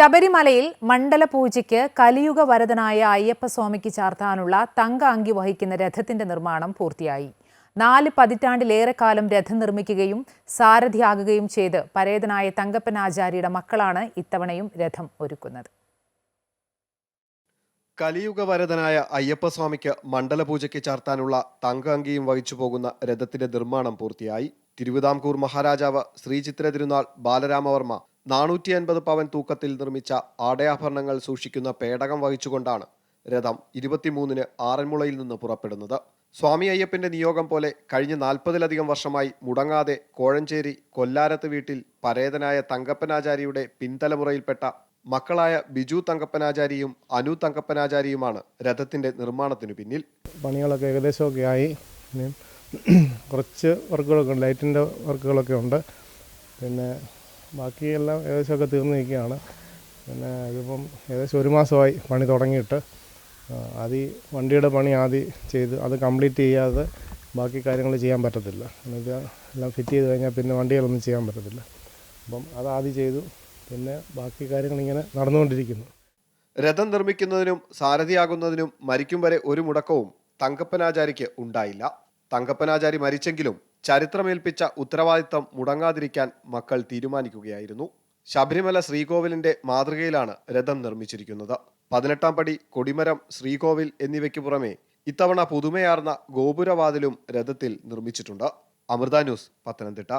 ശബരിമലയിൽ മണ്ഡലപൂജയ്ക്ക് കലിയുഗ വരദനായ അയ്യപ്പസ്വാമിക്ക് ചാർത്താനുള്ള തങ്ക അങ്കി വഹിക്കുന്ന രഥത്തിന്റെ നിർമ്മാണം പൂർത്തിയായി. നാല് പതിറ്റാണ്ടിലേറെക്കാലം രഥം നിർമ്മിക്കുകയും സാരഥിയാകുകയും ചെയ്ത് പരേതനായ തങ്കപ്പൻ ആചാര്യയുടെ മക്കളാണ് ഇത്തവണയും രഥം ഒരുക്കുന്നത്. കലിയുഗ കലിയുഗവരതനായ അയ്യപ്പസ്വാമിക്ക് മണ്ഡലപൂജയ്ക്ക് ചാർത്താനുള്ള തങ്ക അങ്കിയും വഹിച്ചു പോകുന്ന രഥത്തിന്റെ നിർമ്മാണം പൂർത്തിയായി. തിരുവിതാംകൂർ മഹാരാജാവ് ശ്രീചിത്ര തിരുനാൾ ബാലരാമവർമ്മ നാനൂറ്റി അൻപത് പവൻ തൂക്കത്തിൽ നിർമ്മിച്ച ആടയാഭരണങ്ങൾ സൂക്ഷിക്കുന്ന പേടകം വഹിച്ചുകൊണ്ടാണ് രഥം ഇരുപത്തിമൂന്നിന് ആറന്മുളയിൽ നിന്ന് പുറപ്പെടുന്നത്. സ്വാമി അയ്യപ്പന്റെ നിയോഗം പോലെ കഴിഞ്ഞ നാൽപ്പതിലധികം വർഷമായി മുടങ്ങാതെ കോഴഞ്ചേരി കൊല്ലാരത്ത് വീട്ടിൽ പരേതനായ തങ്കപ്പനാചാരിയുടെ പിൻതലമുറയിൽപ്പെട്ട മക്കളായ ബിജു തങ്കപ്പനാചാരിയും അനു തങ്കപ്പനാചാരിയുമാണ് രഥത്തിന്റെ നിർമ്മാണത്തിനു പിന്നിൽ. പണികളൊക്കെ ഏകദേശമൊക്കെ ആയി. കുറച്ച് വർക്കുകളൊക്കെ ഉണ്ട് ലൈറ്റിന്റെ വർക്കുകളൊക്കെ ഉണ്ട്. പിന്നെ ബാക്കിയെല്ലാം ഏകദേശമൊക്കെ തീർന്നു നിൽക്കുകയാണ്. പിന്നെ ഇതിപ്പം ഏകദേശം ഒരു മാസമായി പണി തുടങ്ങിയിട്ട്. ആദ്യ വണ്ടിയുടെ പണി ആദ്യം ചെയ്ത് അത് കംപ്ലീറ്റ് ചെയ്യാതെ ബാക്കി കാര്യങ്ങൾ ചെയ്യാൻ പറ്റത്തില്ല. എന്നുവെച്ചാൽ എല്ലാം ഫിറ്റ് ചെയ്ത് കഴിഞ്ഞാൽ പിന്നെ വണ്ടികളൊന്നും ചെയ്യാൻ പറ്റത്തില്ല. അപ്പം അത് ആദ്യം ചെയ്തു. പിന്നെ ബാക്കി കാര്യങ്ങൾ ഇങ്ങനെ നടന്നുകൊണ്ടിരിക്കുന്നു. രഥം നിർമ്മിക്കുന്നതിനും സാരഥിയാകുന്നതിനും മരിക്കും വരെ ഒരു മുടക്കവും തങ്കപ്പനാചാരിക്ക് ഉണ്ടായില്ല. തങ്കപ്പനാചാരി മരിച്ചെങ്കിലും ചരിത്രമേൽപ്പിച്ച ഉത്തരവാദിത്തം മുടങ്ങാതിരിക്കാൻ മക്കൾ തീരുമാനിക്കുകയായിരുന്നു. ശബരിമല ശ്രീകോവിലിന്റെ മാതൃകയിലാണ് രഥം നിർമ്മിച്ചിരിക്കുന്നത്. പതിനെട്ടാം പടി കൊടിമരം ശ്രീകോവിൽ എന്നിവയ്ക്ക് പുറമെ ഇത്തവണ പുതുമയാർന്ന ഗോപുരവാതിലും രഥത്തിൽ നിർമ്മിച്ചിട്ടുണ്ട്. അമൃത ന്യൂസ് പത്തനംതിട്ട.